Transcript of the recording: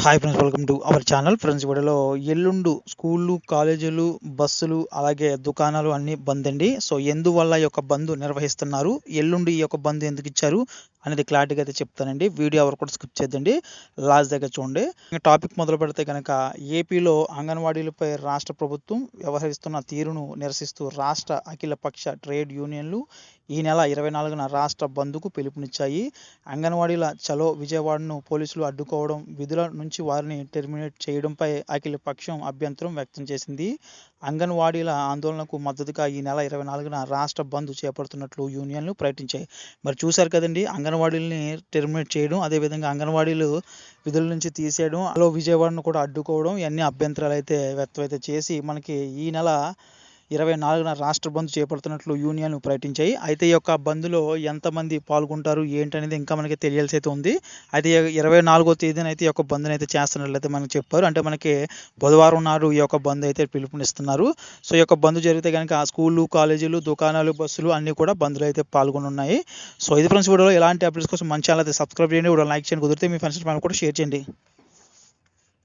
Hi friends welcome to our channel friends వీడియోలో ఎల్లుండు స్కూళ్ళు కాలేజీలు బస్సులు అలాగే దుకాణాలు అన్నీ బంద్ అండి. సో ఎందువల్ల ఈ యొక్క బంద్ నిర్వహిస్తున్నారు? ఎల్లుండి ఈ యొక్క బంద్ ఎందుకు ఇచ్చారు? అనేది క్లారిటీగా అయితే చెప్తానండి. వీడియో ఎవరు కూడా స్కిప్ చేద్దండి లాస్ట్ దగ్గర చూడండి. ఇంకా టాపిక్ మొదలు పెడితే కనుక ఏపీలో అంగన్వాడీలపై రాష్ట్ర ప్రభుత్వం వ్యవహరిస్తున్న తీరును నిరసిస్తూ రాష్ట్ర అఖిలపక్ష ట్రేడ్ యూనియన్లు ఈ నెల ఇరవై నాలుగున రాష్ట్ర బంద్కు పిలుపునిచ్చాయి. అంగన్వాడీల చలో విజయవాడను పోలీసులు అడ్డుకోవడం విధుల నుంచి వారిని టెర్మినేట్ చేయడంపై అఖిల పక్షం అభ్యంతరం వ్యక్తం చేసింది. అంగన్వాడీల ఆందోళనకు మద్దతుగా ఈ నెల ఇరవై నాలుగున రాష్ట్ర బంద్ చేపడుతున్నట్లు యూనియన్లు ప్రకటించాయి. మరి చూశారు కదండి అంగన్వాడీలని టెర్మినేట్ చేయడం అదేవిధంగా అంగన్వాడీలు విధుల నుంచి తీసేయడం అలో విజయవాడను కూడా అడ్డుకోవడం ఇవన్నీ అభ్యంతరాలు అయితే వ్యక్తమైతే చేసి మనకి ఈ నెల ఇరవై నాలుగున రాష్ట్ర బంద్ చేపడుతున్నట్లు యూనియన్లు ప్రకటించాయి. అయితే ఈ యొక్క బంద్లో ఎంతమంది పాల్గొంటారు ఏంటనేది ఇంకా మనకి తెలియాల్సి అయితే ఉంది అయితే ఇరవై నాలుగో తేదీన అయితే ఈ యొక్క బంద్ని అయితే చేస్తున్నట్లయితే మనకు చెప్పారు. అంటే మనకి బుధవారం నాడు ఈ యొక్క బంద్ అయితే పిలుపునిస్తున్నారు. సో ఈ యొక్క బంద్ జరిగితే కనుక స్కూళ్ళు కాలేజీలు దుకాణాలు బస్సులు అన్నీ కూడా బంద్లో అయితే పాల్గొని ఉన్నాయి సో ఇది ఫ్రెండ్స్ వీడియోలో ఎలాంటి అప్డేట్స్ కోసం మంచి ఛానల్ అయితే సబ్స్క్రైబ్ చేయండి. వీడియో లైక్ చేయండి. కుదిరితే మీ ఫ్రెండ్స్ కూడా షేర్ చేయండి.